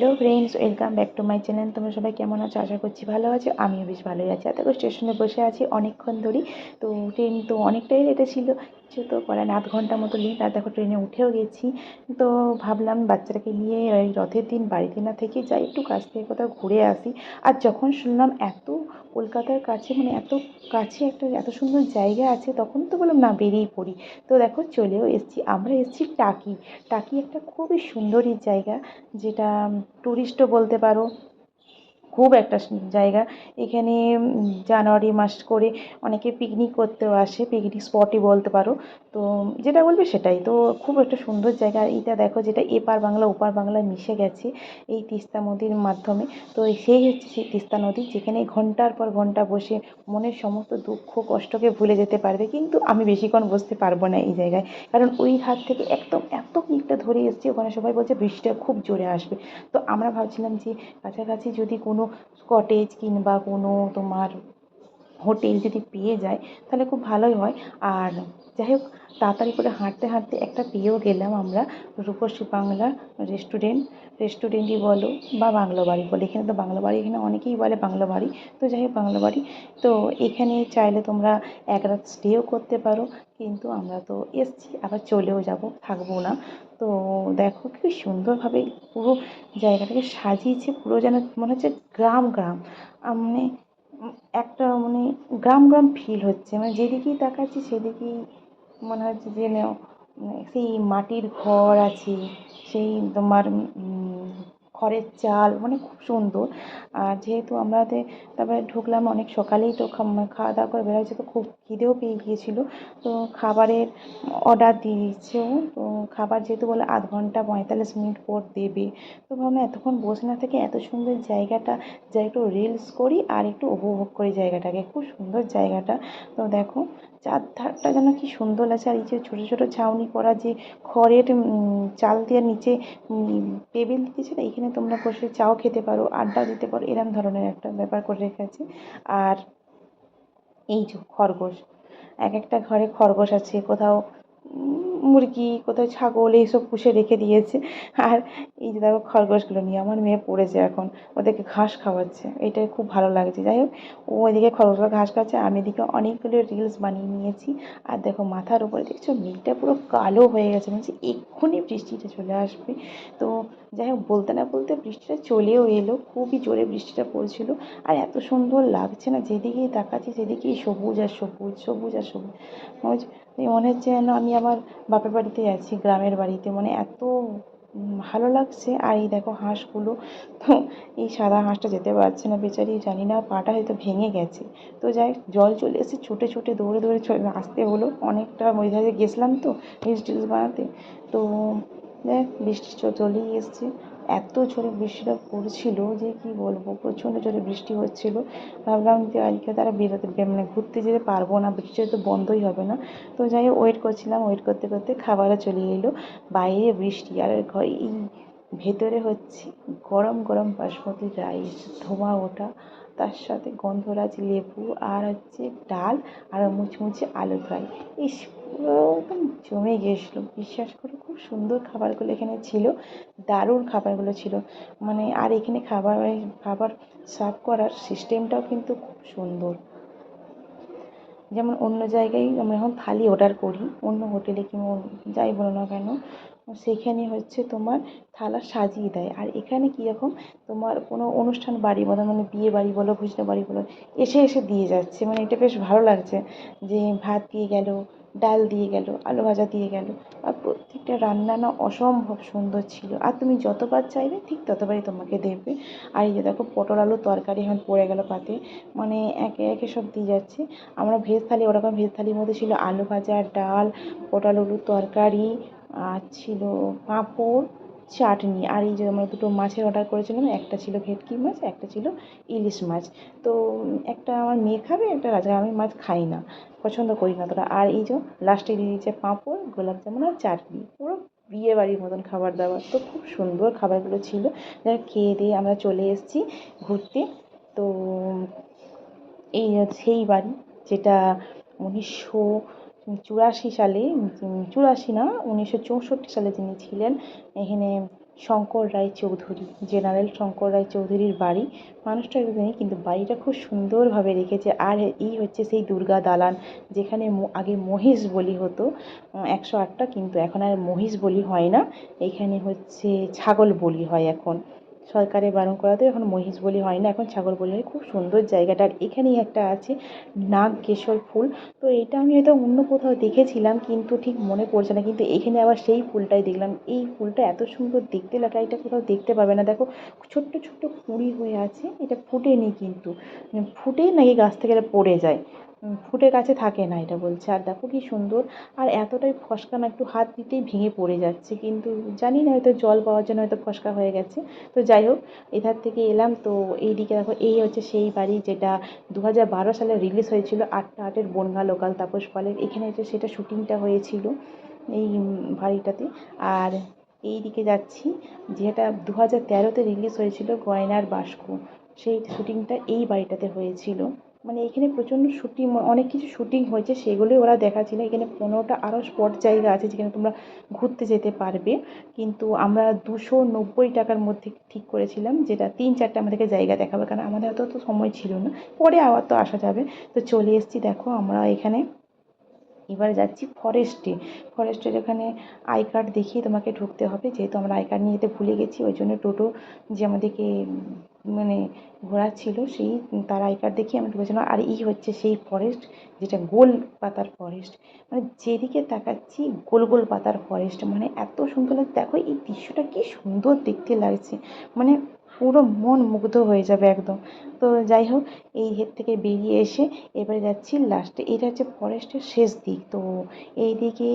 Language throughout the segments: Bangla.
Hello friends, welcome back to my channel. তোমরা সবাই কেমন আছো? আশা করছি ভালো আছো। আমিও বেশ ভালোই আছি। এত স্টেশনে বসে আছি অনেকক্ষণ ধরেই। তো ট্রেন তো অনেকটাই লেটে ছিল। কিছু তো করার আধ ঘণ্টা মতো লেট আর দেখো ট্রেনে উঠেও গেছি। তো ভাবলাম বাচ্চাটাকে নিয়ে ওই রথের দিন, বাড়িতে না থেকে যাই, একটু কাছ থেকে কোথাও ঘুরে আসি। আর যখন শুনলাম এত কলকাতার কাছে মানে এত কাছে একটা, এত সুন্দর জায়গা আছে, তখন তো বললাম, না বেরিয়ে পড়ি। তো দেখো চলেও এসেছি। আমরা এসেছি টাকি। টাকি একটা খুবই সুন্দরই জায়গা, যেটা টুরিস্টও বলতে পারো খুব একটা জায়গা। এখানে জানুয়ারি মাস করে অনেকে পিকনিক করতেও আসে পিকনিক স্পটই বলতে পারো। তো, যেটা বলবে সেটাই। তো, খুব একটা সুন্দর জায়গা। আর এইটা দেখো যেটা এপার বাংলা, ওপার বাংলা মিশে গেছে এই তিস্তা নদীর মাধ্যমে। তো, সেই হচ্ছে সেই তিস্তা নদী যেখানে ঘণ্টার পর ঘণ্টা বসে মনের সমস্ত দুঃখ, কষ্টকে ভুলে যেতে পারবে। কিন্তু আমি বেশিক্ষণ বসতে পারব না এই জায়গায়। কারণ ওই হাত থেকে একদম, এত মিনিটটা ধরে এসছি, ওখানে সবাই বলছে বৃষ্টিটা খুব জোরে আসবে। তো আমরা ভাবছিলাম যে কাছাকাছি যদি কোনো কটেজ কিংবা কোনো তোমার হোটেল যদি পেয়ে যায়, তাহলে খুব ভালোই হয়। আর যাই হোক, তাড়াতাড়ি করে হাঁটতে হাঁটতে একটা পেয়েও গেলাম আমরা রূপসী বাংলা রেস্টুরেন্ট রেস্টুরেন্টই বলো বা বাংলো বাড়ি বলে। এখানে তো বাংলো বাড়ি, এখানে অনেকেই বলে বাংলো বাড়ি। তো যাই হোক, বাংলো বাড়ি। তো এখানে চাইলে তোমরা এক রাত স্টেও করতে পারো, কিন্তু আমরা তো এসছি, আবার চলেও যাব, থাকব না। তো দেখো কি সুন্দরভাবে পুরো জায়গাটাকে সাজিয়েছে, পুরো যেন মনে হচ্ছে গ্রাম গ্রাম। মানে একটা মানে গ্রাম গ্রাম ফিল হচ্ছে। মানে যেদিকেই তাকাচ্ছি, সেদিকেই মনে হচ্ছে যেন সেই মাটির ঘর আছে, সেই তোমার খড়ের চাল মানে খুব সুন্দর। আর যেহেতু আমাদের তারপরে ঢুকলাম অনেক সকালেই, তো খাওয়া দাওয়া করে বেরোচ্ছে তো খুব খিদেও পেয়ে গিয়েছিল। তো খাবারের অর্ডার দিয়ে দিচ্ছে তো খাবার যেহেতু বলে আধ ঘণ্টা পঁয়তাল্লিশ মিনিট পর দেবে। তো ভাবলাম এতক্ষণ বসে না থেকে এত সুন্দর জায়গাটা যাই একটু রিলস করি আর একটু উপভোগ করি জায়গাটাকে। খুব সুন্দর জায়গাটা। তো দেখো চারধারটা যেন কি সুন্দর লাগছে। আর এই যে ছোটো ছোটো ছাউনি করা যে খড়ের চাল দিয়ে নিচে টেবিল দিয়েছে না, এখানে তোমরা বসে চাও খেতে পারো, আড্ডা দিতে পারো, এরম ধরনের একটা ব্যাপার করে রেখেছে আর এই যে খরগোশ, এক একটা ঘরে খরগোশ আছে, কোথাও মুরগি কোথাও ছাগল, এইসব পুষে রেখে দিয়েছে। আর এই যে দেখো খরগোশগুলো নিয়ে, আমার মেয়ে পড়েছে এখন, ওদেরকে ঘাস খাওয়াচ্ছে এটাই খুব ভালো লাগছে। যাই হোক, ও এদিকে খরগোশগুলো ঘাস খাচ্ছে, আমি এদিকে অনেকগুলো রিলস বানিয়ে নিয়েছি। আর দেখো মাথার উপরে, দেখছ মেঘটা পুরো কালো হয়ে গেছে বলছি এক্ষুনি বৃষ্টিটা চলে আসবে। তো যাই হোক, বলতে না বলতে বৃষ্টিটা চলেও এলো, খুবই জোরে বৃষ্টিটা পড়ছিল। আর এত সুন্দর লাগছে না, যেদিকেই তাকাচ্ছি, সেদিকেই সবুজ আর সবুজ সবুজ আর সবুজ। মনে হচ্ছে যেন আমি আমার বাপের বাড়িতে আছি, গ্রামের বাড়িতে। মানে এত ভালো লাগছে। আর এই দেখো হাঁসগুলো। তো এই সাদা হাঁসটা যেতে পারছে না, বেচারি জানি না পাটা হয়তো ভেঙে গেছে। তো যাই, জল চলে এসে ছুটে ছুটে দৌড়ে দৌড়ে আসতে হলো। অনেকটা ধারে গেছিলাম তো রিলস টিলস বানাতে। তো দেখ বৃষ্টি চলেই এসছে। এত জোরে বৃষ্টিটা পড়ছিল যে কি বলব, প্রচণ্ড জোরে বৃষ্টি হচ্ছিল। ভাবলাম যে আজকে তারা বেরোতে মানে ঘুরতে যেতে পারব না বৃষ্টি তো বন্ধই হবে না। তো যাই হোক ওয়েট করছিলাম ওয়েট করতে করতে খাবারও চলে এলো, বাইরে বৃষ্টি আর ঘরে, এই ভেতরে হচ্ছে গরম গরম বাসমতি রাইস ধোঁয়া ওঠা তার সাথে গন্ধরাজ লেবু আর হচ্ছে ডাল আর মুচমুচে আলু ফ্রাই। ইস, পুরো একদম জমে গিয়েছিল। বিশ্বাস করো, খুব সুন্দর খাবারগুলো এখানে ছিল। দারুণ খাবারগুলো ছিল। মানে আর এখানে খাবার খাবার সার্ভ করার সিস্টেমটাও কিন্তু খুব সুন্দর। যেমন অন্য জায়গায় আমরা যখন থালি অর্ডার করি, অন্য হোটেলে কিংবা যাই বলো না কেন সেখানে হচ্ছে তোমার থালা সাজিয়ে দেয়। আর এখানে কীরকম তোমার কোনো অনুষ্ঠান, বাড়ি বলো মানে বিয়ে বাড়ি বলো ভোজনা বাড়ি বলো, এসে এসে দিয়ে যাচ্ছে। মানে এটা বেশ ভালো লাগছে যে ভাত দিয়ে গেল, ডাল দিয়ে গেল, আলু ভাজা দিয়ে গেল। আর প্রত্যেকটা রান্না না অসম্ভব সুন্দর ছিল। আর তুমি যতবার চাইবে ঠিক ততবারই তোমাকে দেবে। আর এই যে দেখো, পটল আলুর তরকারি এখন পড়ে গেল পাতে। মানে একে একে সব দিয়ে যাচ্ছে। আমরা ভেজ থালি, ওরকম ভেজ থালির মধ্যে ছিল আলু ভাজা, ডাল, পটল আলুর তরকারি আর ছিল পাঁপড়, চাটনি। আর এই যে আমরা দুটো মাছের অর্ডার করেছিলাম, একটা ছিল ভেটকি মাছ, একটা ছিল ইলিশ মাছ। তো একটা আমার মেয়ে খাবে, একটা রাজা। আমি মাছ খাই না, পছন্দ করি না তোরা আর এই যে লাস্টে দিয়ে দিয়েছে পাঁপড়, গোলাপ জামুন আর চাটনি। পুরো বিয়ে বাড়ির মতন খাবার দাবার। তো খুব সুন্দর খাবারগুলো ছিল। যারা খেয়ে দিয়ে আমরা চলে এসেছি ঘুরতে। তো এই সেই বাড়ি, যেটা উনিশশো চুরাশি সালে চুরাশি না, উনিশশো চৌষট্টি সালে তিনি ছিলেন এখানে শঙ্কর রায় চৌধুরী, জেনারেল শঙ্কর রায় চৌধুরীর বাড়ি। মানুষটা নেই কিন্তু বাড়িটা খুব সুন্দরভাবে রেখেছে। আর এই হচ্ছে সেই দুর্গা দালান, যেখানে আগে মহিষ বলি হতো একশো আটটা, কিন্তু এখন আর মহিষ বলি হয় না। এখানে হচ্ছে ছাগল বলি হয় এখন। সরকারে বারণ করাতে এখন মহিষ বলি হয় না, এখন ছাগল বলি হয়। খুব সুন্দর জায়গাটা। আর এখানেই একটা আছে নাগকেশর ফুল। তো এটা আমি হয়তো অন্য কোথাও দেখেছিলাম, কিন্তু ঠিক মনে পড়ছে না। কিন্তু এখানে আবার সেই ফুলটাই দেখলাম। এই ফুলটা এত সুন্দর দেখতে লাগে এটা কোথাও দেখতে পাবে না। দেখো, ছোট্ট ছোট্ট কুঁড়ি হয়ে আছে। এটা ফুটেনি কিন্তু। ফুটেই নাকি গাছ থেকে পড়ে যায়। ফুটে গাছে থাকে না, এটা বলছে। আর দেখো কি সুন্দর, আর এতটাই ফসকা না, একটু হাত দিতেই ভেঙে পড়ে যাচ্ছে। কিন্তু জানি না, হয়তো জল পাওয়ার জন্য হয়তো ফসকা হয়ে গেছে। তো যাই হোক, এধার থেকে এলাম, তো এই দিকে দেখো, এই হচ্ছে সেই বাড়ি যেটা দু হাজার বারো সালে রিলিজ হয়েছিল, আটটা আটের বনগা লোকাল তাপস পালের। এখানে হচ্ছে সেটা শুটিংটা হয়েছিল, এই বাড়িটাতে। আর এই দিকে যাচ্ছি, যেটা দু হাজার তেরোতে রিলিজ হয়েছিল, গয়নার বাস্ক। সেই শুটিংটা এই বাড়িটাতে হয়েছিল। মানে এখানে প্রচণ্ড শুটিং অনেক কিছু শুটিং হয়েছে, সেগুলোই ওরা দেখাচ্ছিল। এখানে পনেরোটা আরও স্পট জায়গা আছে যেখানে তোমরা ঘুরতে যেতে পারবে। কিন্তু আমরা দুশো নব্বই টাকার মধ্যে ঠিক করেছিলাম, যেটা তিন চারটা আমাদেরকে জায়গা দেখাবে, কারণ আমাদের অত তো সময় ছিল না। পরে আবার তো আসা যাবে। তো চলে এসেছি, দেখো আমরা এখানে। এবার যাচ্ছি ফরেস্টে ফরেস্টের এখানে আই কার্ড দেখিয়ে তোমাকে ঢুকতে হবে। যেহেতু আমরা আই কার্ড নিয়ে যেতে ভুলে গেছি, ওই জন্য টোটো যে আমাদেরকে মানে ঘোরাচ্ছিল সেই, তার আই কার্ড দেখিয়ে আমরা ঢুকেছিলাম। আর এই হচ্ছে সেই ফরেস্ট যেটা গোল পাতার ফরেস্ট মানে যেদিকে তাকাচ্ছি, গোল গোল পাতার ফরেস্ট মানে এত সুন্দর লাগছে। দেখো, এই দৃশ্যটা কি সুন্দর দেখতে লাগছে। মানে পুরো মন মুগ্ধ হয়ে যাবে একদম। তো যাই হোক, এই হেড থেকে বেরিয়ে এসে এবারে যাচ্ছি লাস্টে এটা হচ্ছে ফরেস্টের শেষ দিক। তো এই দিকে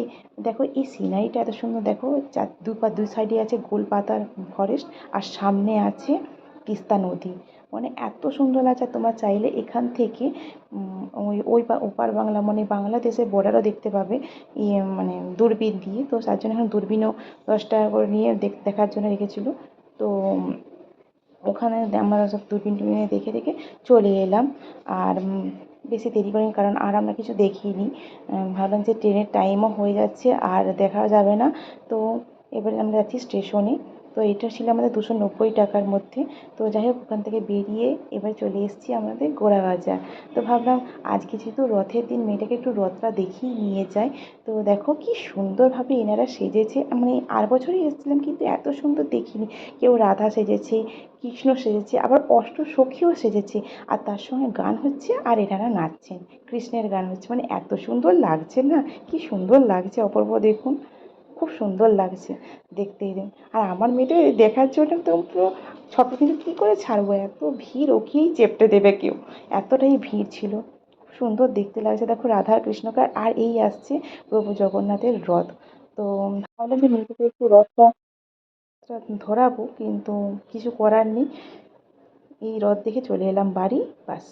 দেখো, এই সিনারিটা এত সুন্দর। দেখো, চার, দু পা, দুই সাইডে আছে গোল পাতার ফরেস্ট আর সামনে আছে তিস্তা নদী। মানে এত সুন্দর লাগছে। তোমরা চাইলে এখান থেকে ওই ওই ওপার বাংলা মানে বাংলাদেশের বর্ডারও দেখতে পাবে। ইয়ে মানে দূরবীন দিয়ে। তো তার জন্য এখন দূরবীনও দশ টাকা করে নিয়ে দেখার জন্য রেখেছিলো। তো ওখানে আমরা সব দূরবীন টুবিনে দেখে দেখে চলে এলাম। আর বেশি দেরি করিনি কারণ আর আমরা কিছু দেখিনি। ভাবলাম যে ট্রেনের টাইমও হয়ে যাচ্ছে, আর দেখা যাবে না। তো, এবারে আমরা যাচ্ছি স্টেশনে তো এটা ছিল আমাদের দুশো নব্বই টাকার মধ্যে। তো যাই হোক, ওখান থেকে বেরিয়ে এবার চলে এসেছি আমাদের গোড়াবাজার তো ভাবলাম, আজকে যেহেতু রথের দিন, মেয়েটাকে একটু রথটা দেখিয়ে নিয়ে যাই। তো দেখো, কি সুন্দরভাবে এনারা সেজেছে। মানে আর বছরই এসেছিলাম, কিন্তু এত সুন্দর দেখিনি। কেউ রাধা সেজেছে, কৃষ্ণ সেজেছে, আবার অষ্ট সখীও সেজেছে। আর তার সঙ্গে গান হচ্ছে, আর এনারা নাচছেন। কৃষ্ণের গান হচ্ছে। মানে এত সুন্দর লাগছে না? কি সুন্দর লাগছে, অপূর্ব দেখুন। খুব সুন্দর লাগছে দেখতে এদের আর আমার মেয়েটা দেখার জন্য তো পুরো ফটো কিন্তু কী করে ছাড়বো? এত ভিড়, ওকেই চেপটে দেবে কেউ? এতটাই ভিড় ছিল। খুব সুন্দর দেখতে লাগছে। দেখো রাধা কৃষ্ণকে আর এই আসছে প্রভু জগন্নাথের রথ। তো তাহলে আমি মেয়েটাকে একটু রথটা ধরাবো, কিন্তু কিছু করার নেই। এই রথ দেখে চলে এলাম বাড়ি, বাস।